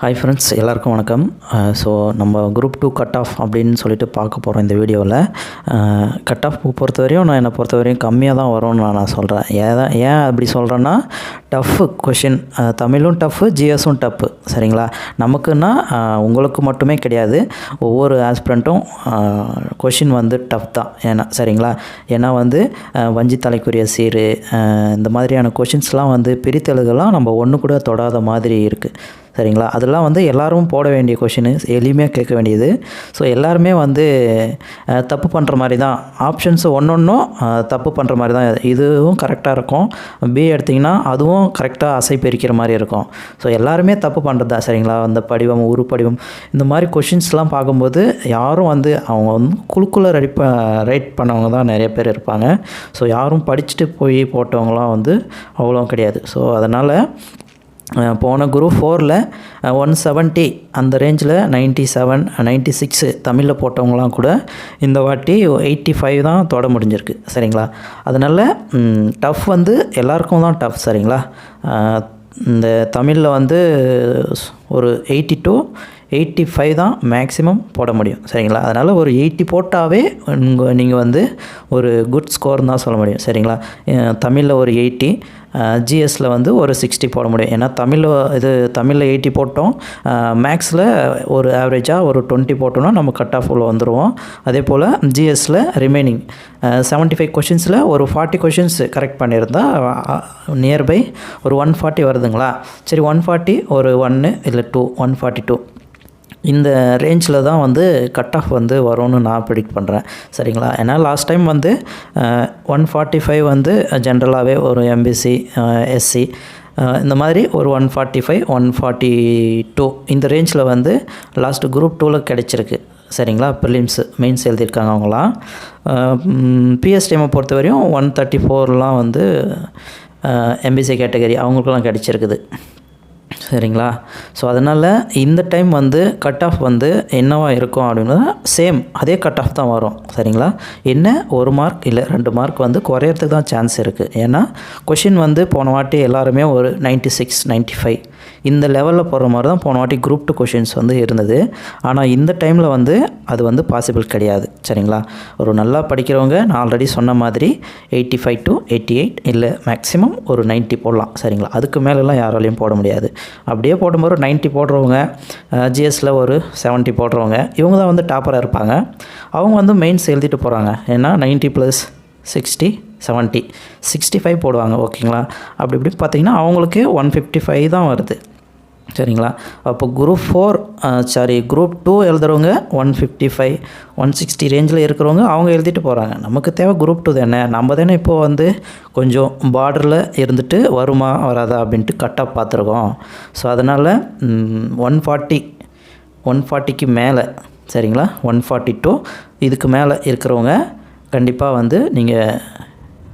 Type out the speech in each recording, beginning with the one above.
Hi friends எல்லாருக்கும் வணக்கம். So நம்ம குரூப் டூ கட் ஆஃப் அப்படின்னு சொல்லிட்டு பார்க்க போகிறோம் இந்த வீடியோவில் கட் ஆஃப் பொறுத்தவரையும் நான் என்னை பொறுத்தவரையும் கம்மியாக தான் வரும்னு நான் நான் சொல்கிறேன் ஏன் ஏன் அப்படி சொல்கிறேன்னா டஃப்பு கொஷின் தமிழும் டஃப்பு ஜிஎஸும் டஃப்பு சரிங்களா? நமக்குன்னா உங்களுக்கு மட்டுமே கிடையாது. ஒவ்வொரு ஆஸ்பிரண்ட்டும் கொஷின் வந்து டஃப் தான். ஏன்னா சரிங்களா? ஏன்னா வந்து வஞ்சி தலைக்குரிய சீரு இந்த மாதிரியான கொஷின்ஸ்லாம் வந்து பிரித்தெழுதெல்லாம் நம்ம ஒன்று கூட தொடாத மாதிரி இருக்குது சரிங்களா? அதெல்லாம் வந்து எல்லோரும் போட வேண்டிய கொஷின் எளிமையாக கேட்க வேண்டியது. ஸோ எல்லாருமே வந்து தப்பு பண்ணுற மாதிரி தான் ஆப்ஷன்ஸ் ஒன்று ஒன்றும் தப்பு பண்ணுற மாதிரி தான் இதுவும் கரெக்டாக இருக்கும். பி எடுத்திங்கன்னா அதுவும் கரெக்டாக அசை பிரிக்கிற மாதிரி இருக்கும். ஸோ எல்லாருமே தப்பு பண்ணுறது தான் சரிங்களா? அந்த படிவம் உருப்படிவம் இந்த மாதிரி கொஷின்ஸ்லாம் பார்க்கும்போது யாரும் வந்து அவங்க வந்து குழுக்குள்ளே ரெடி ப ரைட் பண்ணவங்க தான் நிறைய பேர் இருப்பாங்க. ஸோ யாரும் படிச்சுட்டு போய் போட்டவங்களாம் வந்து அவ்வளோ கிடையாது. ஸோ அதனால் போன குரூப் ஃபோரில் ஒன் செவன்ட்டி அந்த ரேஞ்சில் நைன்ட்டி செவன் நைன்ட்டி சிக்ஸு தமிழில் போட்டவங்களாம் கூட இந்த வாட்டி எயிட்டி ஃபைவ் தான் தொட முடிஞ்சிருக்கு சரிங்களா? அதனால் டஃப் வந்து எல்லாருக்கும் தான் டஃப் சரிங்களா? இந்த தமிழில் வந்து ஒரு எயிட்டி டூ எயிட்டி ஃபைவ் தான் மேக்ஸிமம் போட முடியும் சரிங்களா? அதனால் ஒரு எயிட்டி போட்டாவே உங்கள் நீங்கள் வந்து ஒரு குட் ஸ்கோர்னு தான் சொல்ல முடியும் சரிங்களா? தமிழில் ஒரு எயிட்டி ஜிஎஸில் வந்து ஒரு சிக்ஸ்டி போட முடியும். ஏன்னா தமிழ் இது தமிழில் எயிட்டி போட்டோம். மேக்ஸில் ஒரு ஆவரேஜாக ஒரு டுவெண்ட்டி போட்டோம்னா நம்ம கட் ஆஃப் உள்ள வந்துடுவோம் அதே போல் ஜிஎஸில் ரிமைனிங் செவன்ட்டி ஃபைவ் கொஷின்ஸில் ஒரு ஃபார்ட்டி கொஷின்ஸ் கரெக்ட் பண்ணியிருந்தா நியர்பை ஒரு ஒன் ஃபார்ட்டி வருதுங்களா? சரி ஒன் ஃபார்ட்டி ஒரு ஒன்று இல்லை டூ ஒன் ஃபார்ட்டி டூ இந்த ரேஞ்சில் தான் வந்து கட் ஆஃப் வந்து வரும்னு நான் ப்ரிடிக்ட் பண்ணுறேன் சரிங்களா? ஏன்னா லாஸ்ட் டைம் வந்து ஒன் ஃபார்ட்டி ஃபைவ் வந்து ஜென்ரலாகவே ஒரு எம்பிசி எஸ்சி இந்த மாதிரி ஒரு one forty five one forty two இந்த ரேஞ்சில் வந்து லாஸ்ட்டு குரூப் டூவில் கிடச்சிருக்கு. சரிங்களா? ப்ரிலிம்ஸ் மெயின்ஸ் எழுதியிருக்காங்க அவங்களாம் பிஎஸ்டிஎம்மை பொறுத்த வரையும் ஒன் தேர்ட்டி ஃபோர்லாம் வந்து எம்பிசி கேட்டகரி அவங்களுக்குலாம் கிடச்சிருக்குது. சரிங்களா? ஸோ அதனால் இந்த டைம் வந்து கட் ஆஃப் வந்து என்னவாக இருக்கும் அப்படின்னா சேம் அதே கட் ஆஃப் தான் வரும். சரிங்களா? என்ன? ஒரு மார்க் இல்லை ரெண்டு மார்க் வந்து குறையறதுக்கு தான் சான்ஸ் இருக்குது ஏன்னா கொஷின் வந்து போன வாட்டி எல்லாருமே ஒரு நைன்ட்டி சிக்ஸ் நைன்ட்டி ஃபைவ் இந்த லெவலில் போகிற மாதிரி தான் போன வாட்டி குரூப் டூ கொஷின்ஸ் வந்து இருந்தது. ஆனால் இந்த டைமில் வந்து அது வந்து பாசிபிள் கிடையாது. சரிங்களா? ஒரு நல்லா படிக்கிறவங்க நான் ஆல்ரெடி சொன்ன மாதிரி eighty five to eighty eight இல்லை மேக்ஸிமம் ஒரு 90 போடலாம். சரிங்களா? அதுக்கு மேலெலாம் யாராலையும் போட முடியாது. அப்படியே போடும்போது 90 போடுறவங்க ஜிஎஸில் ஒரு 70 போடுறவங்க இவங்க தான் வந்து டாப்பராக இருப்பாங்க. அவங்க வந்து மெயின்ஸ் எழுதிட்டு போகிறாங்க ஏன்னா 90 plus sixty seventy sixty five போடுவாங்க ஓகேங்களா? அப்படி இப்படி பார்த்தீங்கன்னா அவங்களுக்கு ஒன் ஃபிஃப்டி ஃபைவ் தான் வருது. சரிங்களா? அப்போ group four sorry group two எழுதுறவங்க one fifty five one sixty ரேஞ்சில் இருக்கிறவங்க அவங்க எழுதிட்டு போகிறாங்க நமக்கு தேவை குரூப் டூ தானே? நம்ம தானே இப்போது வந்து கொஞ்சம் பார்டரில் இருந்துட்டு வருமா வராதா அப்படின்ட்டு கட்டாக பார்த்துருக்கோம். ஸோ அதனால் ஒன் ஃபார்ட்டி ஒன் ஃபார்ட்டிக்கு மேலே சரிங்களா? ஒன் ஃபார்ட்டி டூ இதுக்கு மேலே இருக்கிறவங்க கண்டிப்பாக வந்து நீங்கள்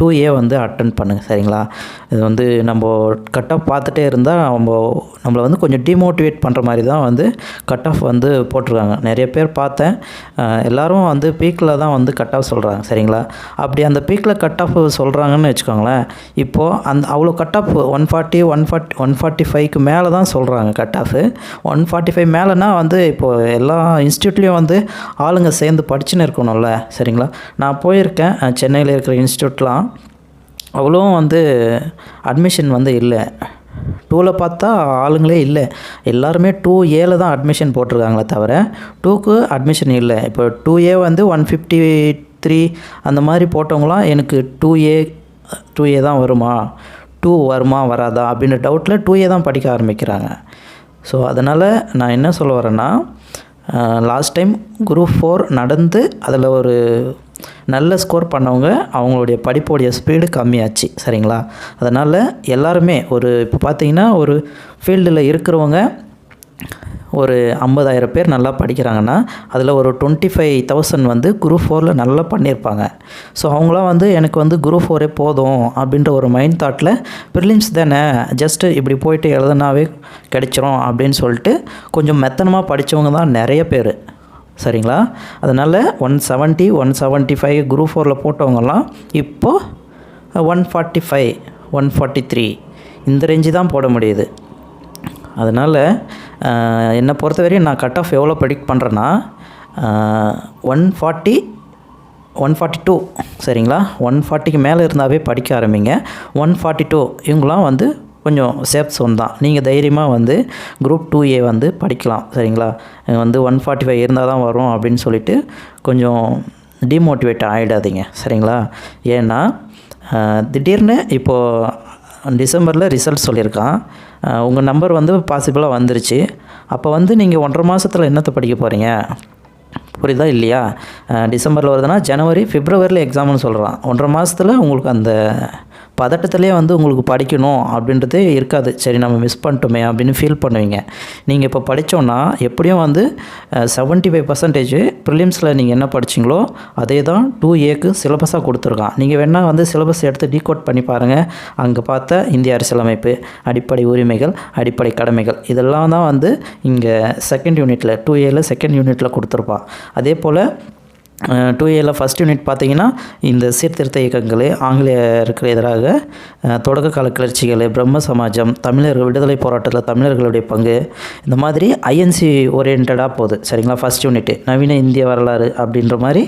டூ ஏ வந்து அட்டன் பண்ணுங்கள் சரிங்களா? இது வந்து நம்ம கட் ஆஃப் பார்த்துட்டே இருந்தால் நம்ம நம்மளை வந்து கொஞ்சம் டிமோட்டிவேட் பண்ணுற மாதிரி தான் வந்து கட் ஆஃப் வந்து போட்டிருக்காங்க. நிறைய பேர் பார்த்தேன். எல்லோரும் எல்லாரும் வந்து பீக்கில் தான் வந்து கட் ஆஃப் சொல்கிறாங்க சரிங்களா? அப்படி அந்த பீக்கில் கட் ஆஃப் சொல்கிறாங்கன்னு வச்சுக்கோங்களேன் இப்போது அந்த அவ்வளோ cut off one forty one forty one forty ஃபைவ்க்கு மேலே தான் சொல்கிறாங்க cut off one forty five மேலேனா வந்து இப்போது எல்லா இன்ஸ்டியூட்லேயும் வந்து ஆளுங்க சேர்ந்து படிச்சுன்னு இருக்கணும்ல சரிங்களா? நான் போயிருக்கேன். சென்னையில் இருக்கிற இன்ஸ்டியூட்லாம் அவ்வளோவும் வந்து அட்மிஷன் வந்து இல்லை. டூவில் பார்த்தா ஆளுங்களே இல்லை. எல்லாருமே டூ ஏல தான் அட்மிஷன் போட்டிருக்காங்களே தவிர டூக்கு அட்மிஷன் இல்லை. இப்போ டூ ஏ வந்து ஒன் ஃபிஃப்டி த்ரீ அந்த மாதிரி போட்டவங்களாம் எனக்கு டூ ஏ டூ ஏ தான் வருமா? டூ வருமா வராதா? அப்படின்ற டவுட்டில் டூ ஏ தான் படிக்க ஆரம்பிக்கிறாங்க. ஸோ அதனால் நான் என்ன சொல்ல வரேன்னா லாஸ்ட் டைம் குரூப் ஃபோர் நடந்து அதில் ஒரு நல்ல ஸ்கோர் பண்ணவங்க அவங்களுடைய படிப்போடைய ஸ்பீடு கம்மியாச்சு சரிங்களா? அதனால் எல்லாருமே ஒரு இப்போ பார்த்தீங்கன்னா ஒரு ஃபீல்டில் இருக்கிறவங்க ஒரு ஐம்பதாயிரம் பேர் நல்லா படிக்கிறாங்கன்னா அதில் ஒரு டுவெண்ட்டி ஃபைவ் தௌசண்ட் வந்து குரூப் ஃபோரில் நல்லா பண்ணியிருப்பாங்க. ஸோ அவங்களாம் வந்து எனக்கு வந்து குரூப் ஃபோரே போதும் அப்படின்ற ஒரு மைண்ட் தாட்டில் ப்ரிலிம்ஸ் தானே ஜஸ்ட்டு இப்படி போயிட்டு எழுதுனாவே கிடச்சிரும் அப்படின்னு சொல்லிட்டு கொஞ்சம் மெத்தனமாக படித்தவங்க தான் நிறைய பேர். சரிங்களா? அதனால் one seventy one seventy five group ஃபோரில் போட்டவங்கலாம் இப்போது one forty five one forty three இந்த ரேஞ்சு தான் போட முடியுது. அதனால் என்னை பொறுத்தவரையும் நான் கட் ஆஃப் எவ்வளோ ப்ரெடிக்ட் பண்ணுறேன்னா one forty one forty two சரிங்களா? ஒன் ஃபார்ட்டிக்கு மேலே இருந்தாவே படிக்க ஆரம்பிங்க. ஒன் ஃபார்ட்டி டூ இவங்களாம் வந்து கொஞ்சம் சேஃப் சோன் தான். நீங்கள் தைரியமாக வந்து குரூப் டூ ஏ வந்து படிக்கலாம் சரிங்களா? வந்து ஒன் ஃபார்ட்டி ஃபைவ் இருந்தால் தான் வரும் அப்படின்னு சொல்லிட்டு கொஞ்சம் டிமோட்டிவேட் ஆகிடாதீங்க சரிங்களா? ஏன்னா திடீர்னு இப்போது டிசம்பரில் ரிசல்ட் சொல்லியிருக்கான். உங்கள் நம்பர் வந்து பாசிபிளாக வந்துருச்சு. அப்போ வந்து நீங்கள் ஒன்றரை மாதத்தில் என்னத்தை படிக்க போகிறீங்க புரியுதா இல்லையா? டிசம்பரில் வருதுன்னா ஜனவரி பிப்ரவரியில் எக்ஸாம்னு சொல்கிறான் ஒன்றரை மாதத்தில் உங்களுக்கு அந்த பதட்டத்திலே வந்து உங்களுக்கு படிக்கணும் அப்படின்றதே இருக்காது. சரி நம்ம மிஸ் பண்ணிட்டோமே அப்படின்னு ஃபீல் பண்ணுவீங்க. நீங்கள் இப்போ படித்தோன்னா எப்படியும் வந்து செவன்ட்டி ஃபைவ் பர்சன்டேஜ் ப்ரிலிம்ஸில் நீங்கள் என்ன படிச்சீங்களோ அதே தான் டூ ஏக்கு சிலபஸாக கொடுத்துருக்கான். நீங்கள் வேணால் வந்து சிலபஸ் எடுத்து டீகோட் பண்ணி பாருங்கள் அங்கே பார்த்த இந்திய அரசியலமைப்பு அடிப்படை உரிமைகள் அடிப்படை கடமைகள் இதெல்லாம் தான் வந்து இங்கே செகண்ட் யூனிட்டில் டூ ஏல செகண்ட் யூனிட்டில் கொடுத்துருப்பான். அதே போல் டூ ஏல ஃபஸ்ட் யூனிட் பார்த்தீங்கன்னா இந்த சீர்திருத்த இயக்கங்களே ஆங்கிலேயருக்கு எதிராக தொடக்க கால கிளர்ச்சிகள் பிரம்ம சமாஜம் தமிழர் விடுதலை போராட்டத்தில் தமிழர்களுடைய பங்கு. இந்த மாதிரி ஐஎன்சி ஓரியன்டாக போகுது. சரிங்களா? ஃபஸ்ட் யூனிட்டு நவீன இந்திய வரலாறு அப்படின்ற மாதிரி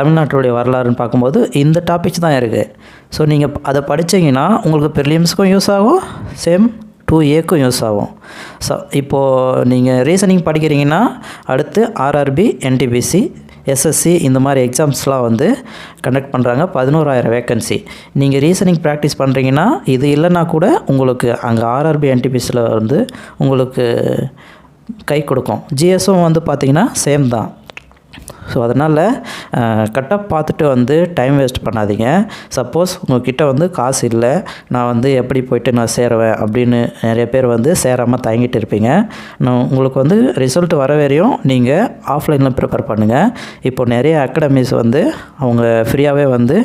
தமிழ்நாட்டுடைய வரலாறுன்னு பார்க்கும்போது இந்த டாபிக்ஸ் தான் இருக்குது ஸோ நீங்கள் அதை படிச்சீங்கன்னா உங்களுக்கு ப்ரிலியம்ஸ்க்கும் யூஸ் ஆகும் சேம் டூ ஏக்கும் யூஸ் ஆகும். ஸோ இப்போது நீங்கள் ரீசனிங் படிக்கிறீங்கன்னா அடுத்து ஆர்ஆர்பி என்டிபிசி எஸ்எஸ்சி இந்த மாதிரி எக்ஸாம்ஸ்லாம் வந்து கண்டக்ட் பண்ணுறாங்க பதினோராயிரம் வேக்கன்சி நீங்கள் ரீசனிங் ப்ராக்டிஸ் பண்ணுறீங்கன்னா இது இல்லைன்னா கூட உங்களுக்கு அங்கே ஆர்ஆர்பி என்டிபிஎஸில் வந்து உங்களுக்கு கை கொடுக்கும். ஜிஎஸும் வந்து பார்த்திங்கன்னா சேம் தான். ஸோ அதனால் கரெக்டாக பார்த்துட்டு வந்து டைம் வேஸ்ட் பண்ணாதீங்க. சப்போஸ் உங்ககிட்ட வந்து காசு இல்லை நான் வந்து எப்படி போயிட்டு நான் சேருவேன் அப்படின்னு நிறைய பேர் வந்து சேராமல் தயங்கிட்டு இருப்பீங்க. நான் உங்களுக்கு வந்து ரிசல்ட் வர வரையும் நீங்கள் ஆஃப்லைனில் ப்ரிப்பேர் பண்ணுங்கள் இப்போ நிறைய அகாடமிஸ் வந்து அவங்க ஃப்ரீயாகவே வந்து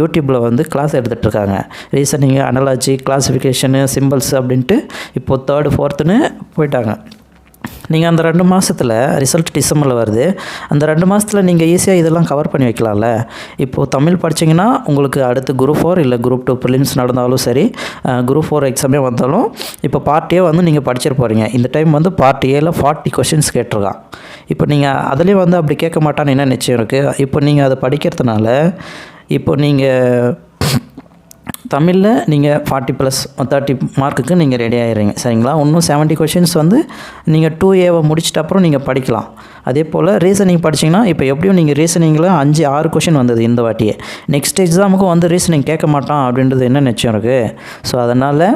யூடியூப்பில் வந்து கிளாஸ் எடுத்துகிட்ருக்காங்க ரீசனிங் அனலாஜி கிளாஸிஃபிகேஷனு சிம்பிள்ஸ் அப்படின்ட்டு இப்போது தேர்டு ஃபோர்த்துன்னு போயிட்டாங்க. நீங்கள் அந்த ரெண்டு மாதத்தில் ரிசல்ட் டிசம்பரில் வருது. அந்த ரெண்டு மாதத்தில் நீங்கள் ஈஸியாக இதெல்லாம் கவர் பண்ணி வைக்கலாம்ல? இப்போது தமிழ் படிச்சீங்கன்னா உங்களுக்கு அடுத்து குரூப் ஃபோர் இல்லை குரூப் டூ ப்ரிலிம்ஸ் நடந்தாலும் சரி குரூப் ஃபோர் எக்ஸாமே வந்தாலும் இப்போ பார்ட் ஏ வந்து நீங்கள் படிச்சிட போகிறீங்க இந்த டைம் வந்து பார்ட் ஏல ஃபார்ட்டி கொஷின்ஸ் கேட்டிருக்கான். இப்போ நீங்கள் அதுலேயும் வந்து அப்படி கேட்க மாட்டான்னு என்ன நிச்சயம் இருக்குது இப்போ நீங்கள் அதை படிக்கிறதுனால இப்போ நீங்கள் தமிழில் நீங்கள் ஃபார்ட்டி ப்ளஸ் தேர்ட்டி மார்க்குக்கு நீங்கள் ரெடி ஆகிடுறீங்க சரிங்களா? இன்னும் செவன்ட்டி கொஷின்ஸ் வந்து நீங்கள் டூ ஏவை முடிச்சிட்ட அப்புறம் நீங்கள் படிக்கலாம். அதே போல் ரீசனிங் படிச்சிங்கன்னா இப்போ எப்படியும் நீங்கள் ரீசனிங்கில் அஞ்சு ஆறு கொஷின் வந்தது இந்த வாட்டியே. நெக்ஸ்ட் எக்ஸாமுக்கும் வந்து ரீசனிங் கேட்க மாட்டான் அப்படின்றது என்ன நிச்சயம் இருக்குது ஸோ அதனால்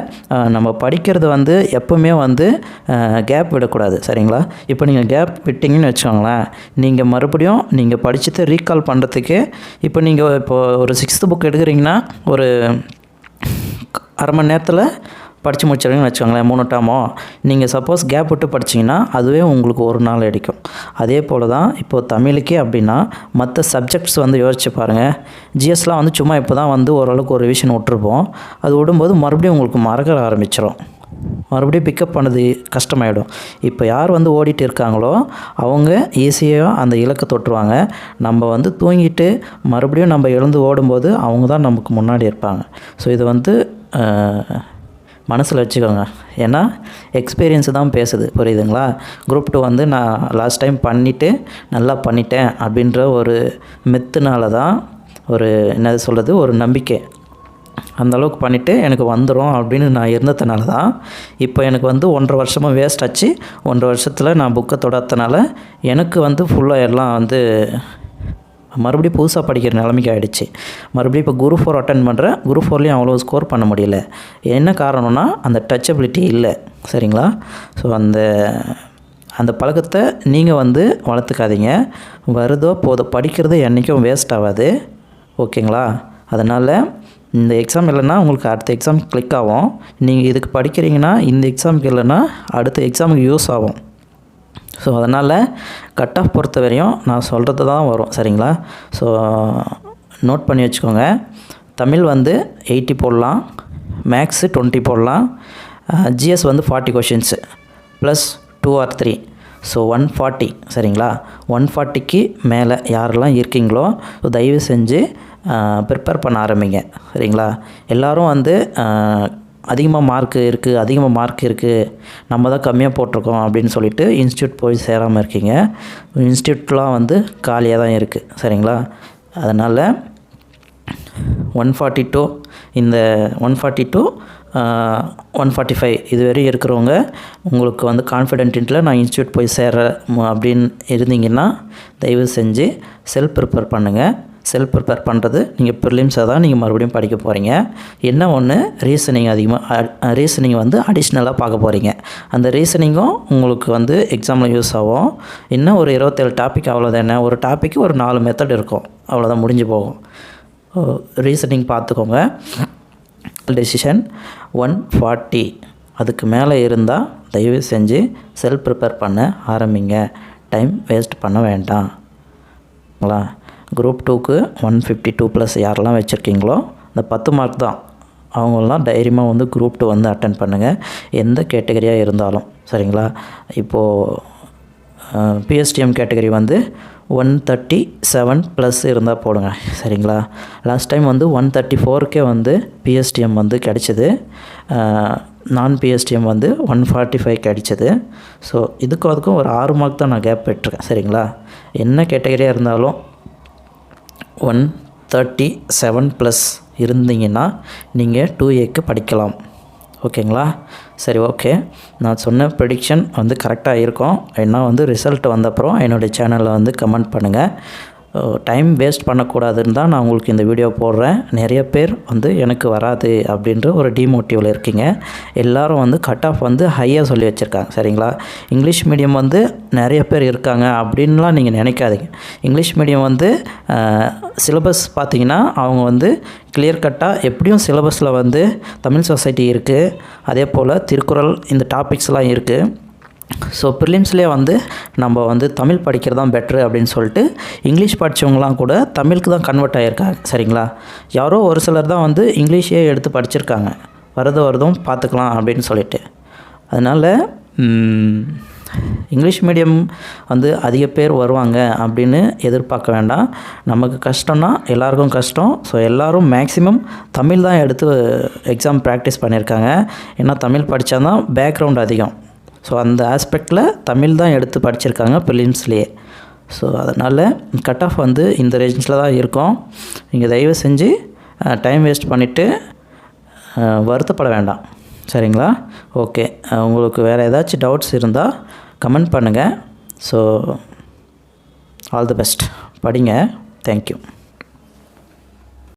நம்ம படிக்கிறது வந்து எப்பவுமே வந்து கேப் விடக்கூடாது. சரிங்களா? இப்போ நீங்கள் கேப் விட்டிங்கன்னு வச்சுக்கோங்களேன் நீங்கள் மறுபடியும் நீங்கள் படிச்சதை ரீகால் பண்ணுறதுக்கு இப்போ நீங்கள் இப்போ ஒரு சிக்ஸ்த்து புக் எடுக்கிறீங்கன்னா ஒரு அரை மணி நேரத்தில் படித்து முடிச்சிருங்கன்னு வச்சுக்கோங்களேன் மூணு டேமோ நீங்கள் சப்போஸ் கேப் விட்டு படிச்சிங்கன்னா அதுவே உங்களுக்கு ஒரு நாள் அடிக்கும். அதே போல் தான் இப்போது தமிழுக்கே அப்படின்னா மற்ற சப்ஜெக்ட்ஸ் வந்து யோசிச்சு பாருங்கள் ஜிஎஸ்லாம் வந்து சும்மா இப்போ தான் வந்து ஓரளவுக்கு ஒரு ரிவிஷன் விட்டுருப்போம். அது விடும்போது மறுபடியும் உங்களுக்கு மறக்க ஆரம்பிச்சிடும் மறுபடியும் பிக்கப் பண்ணது கஷ்டமாயிடும். இப்போ யார் வந்து ஓடிட்டு இருக்காங்களோ அவங்க ஈஸியாக அந்த இலக்கை தொட்டுருவாங்க. நம்ம வந்து தூங்கிட்டு மறுபடியும் நம்ம எழுந்து ஓடும்போது அவங்க தான் நமக்கு முன்னாடி இருப்பாங்க. ஸோ இது வந்து மனசில் வச்சுக்கோங்க. ஏன்னா எக்ஸ்பீரியன்ஸ் தான் பேசுது. புரியுதுங்களா? குரூப் டூ வந்து நான் லாஸ்ட் டைம் பண்ணிவிட்டு நல்லா பண்ணிட்டேன் அப்படின்ற ஒரு மெத்துனால தான் ஒரு என்ன சொல்கிறது ஒரு நம்பிக்கை. அந்த அளவுக்கு பண்ணிவிட்டு எனக்கு வந்துடும் அப்படின்னு நான் இருந்ததுனால தான் இப்போ எனக்கு வந்து ஒன்றரை வருஷமாக வேஸ்ட் ஆச்சு. ஒன்றரை வருஷத்தில் நான் புக்கை தொடாதனால எனக்கு வந்து ஃபுல்லாக எல்லாம் வந்து மறுபடியும் புதுசாக படிக்கிற நிலைமைக்கு ஆகிடுச்சு மறுபடியும் இப்போ குரூப் ஃபோர் அட்டன் பண்ணுறேன் குரூப் ஃபோர்லேயும் அவ்வளோ ஸ்கோர் பண்ண முடியல. என்ன காரணம்னா அந்த டச்சபிலிட்டி இல்லை. சரிங்களா? ஸோ அந்த அந்த பழக்கத்தை நீங்கள் வந்து வளர்த்துக்காதீங்க. வருதோ போதோ படிக்கிறது என்றைக்கும் வேஸ்ட் ஆகாது. ஓகேங்களா? அதனால் இந்த எக்ஸாம் இல்லைன்னா உங்களுக்கு அடுத்த எக்ஸாம் கிளிக் ஆகும். நீங்கள் இதுக்கு படிக்கிறீங்கன்னா இந்த எக்ஸாமுக்கு இல்லைன்னா அடுத்த எக்ஸாமுக்கு யூஸ் ஆகும். ஸோ அதனால் கட் ஆஃப் பொறுத்த வரையும் நான் சொல்கிறது தான் வரும் சரிங்களா? ஸோ நோட் பண்ணி வச்சுக்கோங்க. தமிழ் வந்து எயிட்டி போடலாம் மேக்ஸு டுவெண்ட்டி போடலாம் ஜிஎஸ் வந்து forty questions plus two or three so one forty சரிங்களா? ஒன் ஃபார்ட்டிக்கு மேலே யாரெல்லாம் இருக்கீங்களோ தயவு செஞ்சு ப்ரிப்பேர் பண்ண ஆரம்பிங்க சரிங்களா? எல்லோரும் வந்து அதிகமாக மார்க் இருக்குது அதிகமாக மார்க் இருக்குது நம்ம தான் கம்மியாக போட்டிருக்கோம் அப்படின்னு சொல்லிட்டு இன்ஸ்டியூட் போய் சேராமல் இருக்கீங்க. இன்ஸ்டியூட்லாம் வந்து காலியாக தான் இருக்குது சரிங்களா? அதனால் ஒன் ஃபார்ட்டி டூ இந்த one forty two one forty five இது வரையும் இருக்கிறவங்க உங்களுக்கு வந்து கான்ஃபிடென்ட்டில் நான் இன்ஸ்டியூட் போய் சேர்றேன் அப்படின்னு இருந்தீங்கன்னா தயவு செஞ்சு செல்ஃப் ப்ரிப்பேர் பண்ணுங்கள் செல்ஃப் ப்ரிப்பேர் பண்ணுறது நீங்கள் ப்ரிலிம்ஸாக தான் நீங்கள் மறுபடியும் படிக்க போகிறீங்க என்ன ஒன்று ரீசனிங் அதிகமாக ரீசனிங் வந்து அடிஷ்னலாக பார்க்க போகிறீங்க அந்த ரீசனிங்கும் உங்களுக்கு வந்து எக்ஸாமில் யூஸ் ஆகும். இன்னும் ஒரு இருபத்தேழு டாபிக் அவ்வளோதானே ஒரு டாப்பிக்கு ஒரு நாலு மெத்தட் இருக்கும். அவ்வளோதான் முடிஞ்சு போகும். ரீசனிங் பார்த்துக்கோங்க. டெசிஷன் ஒன் ஃபார்ட்டி அதுக்கு மேலே இருந்தால் தயவு செஞ்சு செல்ஃப் ப்ரிப்பேர் பண்ண ஆரம்பிங்க. டைம் வேஸ்ட் பண்ண வேண்டாம். ங்களா குரூப் டூக்கு ஒன் ஃபிஃப்டி டூ ப்ளஸ் யாரெல்லாம் வச்சுருக்கீங்களோ இந்த பத்து மார்க் தான். அவங்களாம் தைரியமாக வந்து குரூப் டூ வந்து அட்டன் பண்ணுங்கள் எந்த கேட்டகரியாக இருந்தாலும். சரிங்களா? இப்போது பிஎஸ்டிஎம் கேட்டகரி வந்து ஒன் தேர்ட்டி செவன் ப்ளஸ் இருந்தால் போடுங்க. சரிங்களா? லாஸ்ட் டைம் வந்து ஒன் தேர்ட்டி ஃபோருக்கே வந்து பிஎஸ்டிஎம் வந்து கிடச்சிது. நான் பிஎஸ்டிஎம் வந்து ஒன் ஃபார்ட்டி ஃபைவ் கிடச்சிது. ஸோ இதுக்கும் அதுக்கும் ஒரு ஆறு மார்க் தான் நான் கேப் விட்டுருக்கேன் சரிங்களா? என்ன கேட்டகரியாக இருந்தாலும் ஒன் தேர்ட்டி செவன் ப்ளஸ் இருந்தீங்கன்னா நீங்கள் டூ ஏக்கு படிக்கலாம். ஓகேங்களா? சரி ஓகே. நான் சொன்ன ப்ரெடிக்ஷன் வந்து கரெக்டாக இருக்கும். ஏன்னா வந்து ரிசல்ட் வந்தப்புறம் என்னுடைய சேனலில் வந்து கமெண்ட் பண்ணுங்கள் டைம் வேஸ்ட் பண்ணக்கூடாதுன்னு தான் நான் உங்களுக்கு இந்த வீடியோ போடுறேன். நிறைய பேர் வந்து எனக்கு வராது அப்படின்ற ஒரு டிமோட்டிவில் இருக்கீங்க. எல்லாரும் வந்து கட் ஆஃப் வந்து ஹையாக சொல்லி வச்சுருக்காங்க சரிங்களா? இங்கிலீஷ் மீடியம் வந்து நிறைய பேர் இருக்காங்க அப்படின்லாம் நீங்கள் நினைக்காதீங்க. இங்கிலீஷ் மீடியம் வந்து சிலபஸ் பார்த்தீங்கன்னா அவங்க வந்து கிளியர் கட்டாக எப்படியும் சிலபஸில் வந்து தமிழ் சொசைட்டி இருக்குது அதே போல் திருக்குறள் இந்த டாபிக்ஸ்லாம் இருக்குது ஸோ ப்ரிலிம்ஸ்லேயே வந்து நம்ம வந்து தமிழ் படிக்கிறது தான் பெட்ரு அப்படின்னு சொல்லிட்டு இங்கிலீஷ் படித்தவங்களாம் கூட தமிழுக்கு தான் கன்வெர்ட் ஆகியிருக்காங்க சரிங்களா? யாரோ ஒரு சிலர் தான் வந்து இங்கிலீஷே எடுத்து படிச்சிருக்காங்க. வரது வரதும் பார்த்துக்கலாம் அப்படின்னு சொல்லிட்டு. அதனால் இங்கிலீஷ் மீடியம் வந்து அதிக பேர் வருவாங்க அப்படின்னு எதிர்பார்க்க வேண்டாம். நமக்கு கஷ்டம்னா எல்லாருக்கும் கஷ்டம். ஸோ எல்லோரும் மேக்ஸிமம் தமிழ் தான் எடுத்து எக்ஸாம் ப்ராக்டிஸ் பண்ணியிருக்காங்க. ஏன்னா தமிழ் படித்தா தான் பேக்ரவுண்ட் அதிகம். ஸோ அந்த ஆஸ்பெக்டில் தமிழ் தான் எடுத்து படிச்சிருக்காங்க ப்ரிலிம்ஸ்லேயே ஸோ அதனால் கட் ஆஃப் வந்து இந்த ரேஞ்சில் தான் இருக்கும். நீங்கள் தயவு செஞ்சு டைம் வேஸ்ட் பண்ணிவிட்டு வருத்தப்பட வேண்டாம். சரிங்களா? ஓகே உங்களுக்கு வேறு ஏதாச்சும் டவுட்ஸ் இருந்தால் கமெண்ட் பண்ணுங்கள் ஸோ ஆல் தி பெஸ்ட் படிங்க. Thank you